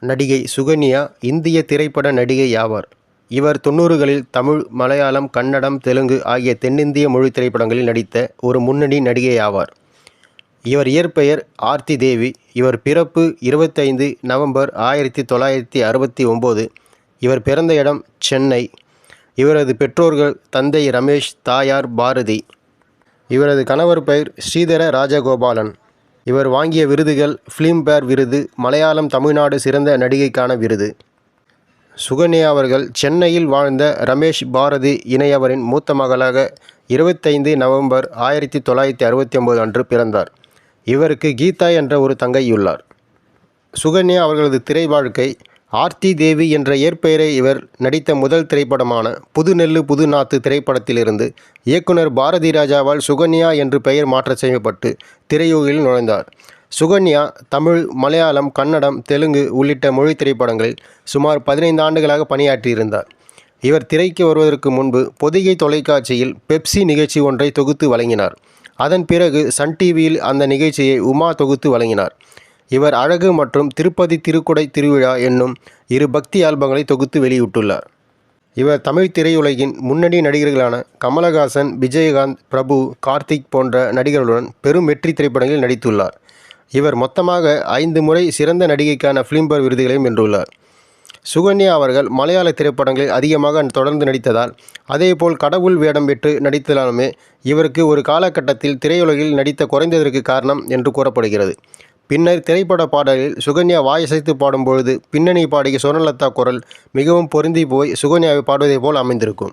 நடிகை சுகன்யா இந்திய திரைப்பட நடிகை ஆவார். இவர் தொண்ணூறுகளில் தமிழ், மலையாளம், கன்னடம், தெலுங்கு ஆகிய தென்னிந்திய மொழி திரைப்படங்களில் நடித்த ஒரு முன்னணி நடிகை ஆவார். இவர் இயற்பெயர் ஆர்த்தி தேவி. இவர் பிறப்பு இருபத்தைந்து நவம்பர் ஆயிரத்தி தொள்ளாயிரத்தி அறுபத்தி ஒம்போது இவர் பிறந்த இடம் சென்னை. இவரது பெற்றோர்கள் தந்தை ரமேஷ், தாயார் பாரதி. இவரது கணவர் பெயர் ஸ்ரீதர ராஜகோபாலன். இவர் வாங்கிய விருதுகள் ஃபிலிம்பேர் விருது, மலையாளம், தமிழ்நாடு சிறந்த நடிகைக்கான விருது. சுகன்யா அவர்கள் சென்னையில் வாழ்ந்த ரமேஷ், பாரதி இணையவரின் மூத்த மகளாக இருபத்தைந்து நவம்பர் ஆயிரத்தி தொள்ளாயிரத்தி அறுபத்தி ஒம்பது அன்று பிறந்தார். இவருக்கு கீதா என்ற ஒரு தங்கையுள்ளார். சுகன்யா அவர்களது திரை வாழ்க்கை ஆர்த்தி தேவி என்ற இயற்பெயரை இவர் நடித்த முதல் திரைப்படமான புதுநெல்லு புதுநாத்து திரைப்படத்திலிருந்து இயக்குனர் பாரதி ராஜாவால் சுகன்யா என்று பெயர் மாற்றம் செய்யப்பட்டு திரையுலகில் நுழைந்தார். சுகன்யா தமிழ், மலையாளம், கன்னடம், தெலுங்கு உள்ளிட்ட மொழி திரைப்படங்களில் சுமார் பதினைந்து ஆண்டுகளாக பணியாற்றியிருந்தார். இவர் திரைக்கு வருவதற்கு முன்பு பொதிகை தொலைக்காட்சியில் பெப்சி நிகழ்ச்சி ஒன்றை தொகுத்து வழங்கினார். அதன் பிறகு சன் டிவியில் அந்த நிகழ்ச்சியை உமா தொகுத்து வழங்கினார். இவர் அழகு மற்றும் திருப்பதி திருக்குடை திருவிழா என்னும் இரு பக்தி ஆல்பங்களை தொகுத்து வெளியிட்டுள்ளார். இவர் தமிழ் திரையுலகின் முன்னணி நடிகர்களான கமலஹாசன், விஜயகாந்த், பிரபு, கார்த்திக் போன்ற நடிகர்களுடன் பெரும் வெற்றி திரைப்படங்களில் நடித்துள்ளார். இவர் மொத்தமாக ஐந்து முறை சிறந்த நடிகைக்கான ஃபிலிம்பர் விருதுகளையும் வென்றுள்ளார். சுகன்யா அவர்கள் மலையாள திரைப்படங்களில் அதிகமாக தொடர்ந்து நடித்ததால், அதேபோல் கடவுள் வேடம் பெற்று நடித்ததாலுமே இவருக்கு ஒரு காலகட்டத்தில் திரையுலகில் நடித்த குறைந்ததற்கு காரணம் என்று கூறப்படுகிறது. பின்னர் திரைப்பட பாடலில் சுகன்யா வாயசைத்து பாடும்பொழுது பின்னணி பாடகி சுவர்ணலதா குரல் மிகவும் பொருந்தி போய் சுகன்யாவை பாடுவதைப் போல் அமைந்திருக்கும்.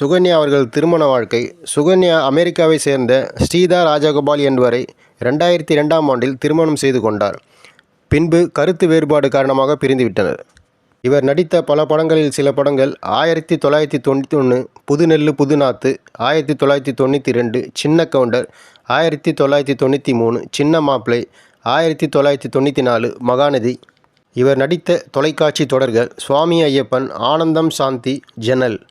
சுகன்யா அவர்கள் திருமண வாழ்க்கை சுகன்யா அமெரிக்காவை சேர்ந்த ஸ்ரீதா ராஜகோபால் என்பவரை ரெண்டாயிரத்தி ரெண்டாம் ஆண்டில் திருமணம் செய்து கொண்டார். பின்பு கருத்து வேறுபாடு காரணமாக பிரிந்துவிட்டனர். இவர் நடித்த பல படங்களில் சில படங்கள் ஆயிரத்தி தொள்ளாயிரத்தி தொண்ணூற்றி ஒன்று புது நெல்லு புது புதுநெல்லு புதுநாத்து, தொள்ளாயிரத்தி தொண்ணூற்றி ரெண்டு சின்ன கவுண்டர், ஆயிரத்தி தொள்ளாயிரத்தி தொண்ணூற்றி மூணு சின்ன மாப்பிள்ளை, ஆயிரத்தி தொள்ளாயிரத்தி தொண்ணூற்றி நாலு மகாநதி. இவர் நடித்த தொலைக்காட்சி தொடர்கள் சுவாமி ஐயப்பன், ஆனந்தம் சாந்தி, ஜன்னல்.